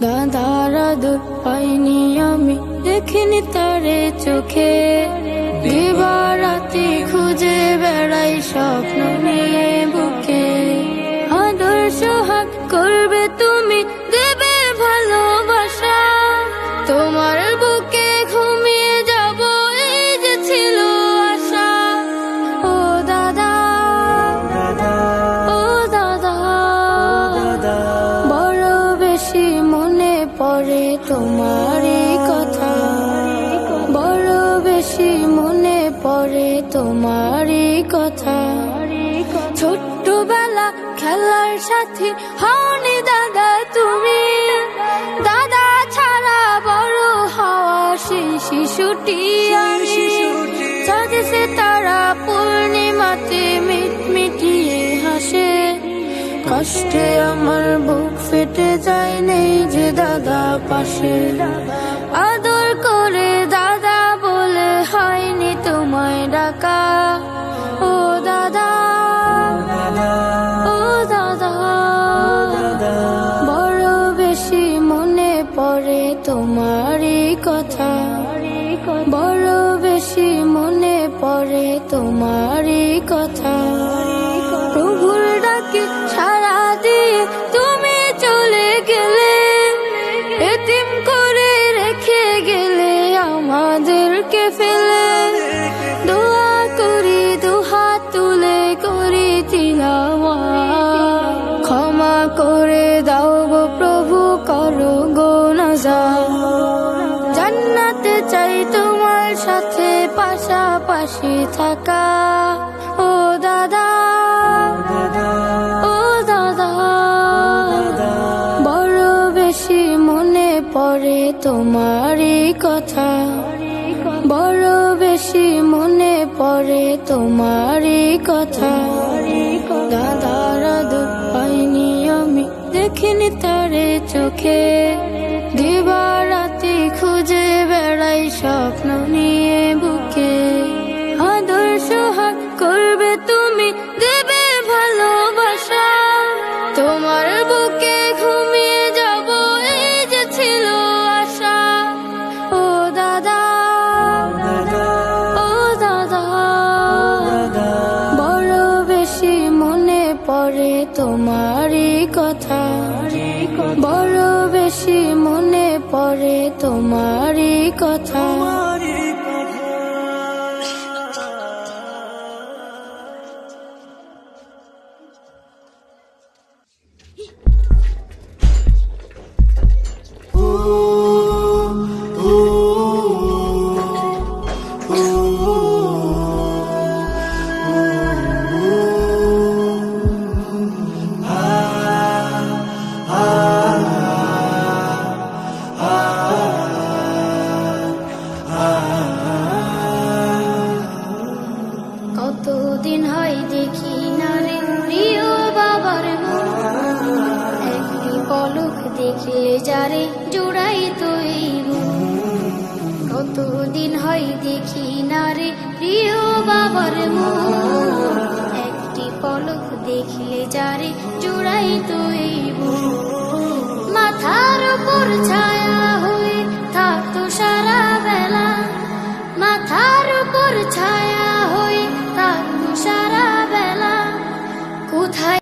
দাদার আদর পাইনি আমি, দেখিনি তারে চোখে। দিবারাতি খুঁজে বেড়াই স্বপ্ন নিয়ে বুকে। আদর সোহাগ করবে তুমি, দেবে বেশি মনে পড়ে তোমারই কথা। ছোট্টবেলা খেলার সাথে হওনি দাদা তুমি। দাদা ছাড়া বড় হওয়া সেই শিশুটি আমি। চাঁদে তারা পূর্ণিমাতে মিটমিটিয়ে হাসে। কষ্টে আমার বুক ফেটে যায় নেই যে দাদা পাশে। আদর করে দাদা তোমারই কথা বড় বেশি মনে পড়ে তোমারই কথা। প্রভুর ডাকে সারা দিয়ে তুমি চলে গেলে, এতিম করে রেখে গেলে আমাদেরকে ফেলে। দোয়া করি দুহাত তুলে করি তিলাওয়া ক্ষমা করে দাও পাশাপাশি থাকা। ও দাদা ও দাদা, বড় বেশি মনে পড়ে তোমারই কথা। বড় বেশি মনে পড়ে তোমারই কথা। দাদার আদর পাইনি আমি, দেখিনি তারে চোখে। দিবারাতি খুঁজে বেড়াই স্বপ্ন নিয়ে। তোমার বুকে ঘুমিয়ে যাব, এই যে ছিল আশা। ও দাদা ও দাদা, বড় বেশি মনে পড়ে তোমারই কথা। বড় বেশি মনে পড়ে তোমারই কথা। He... দেখলে যারে জোড়াই তৈ কতদিন হয় দেখি না রে প্রিয় বাবার একটি পলক দেখলে যারে জোড়াই তৈরু মাথার উপর ছায়া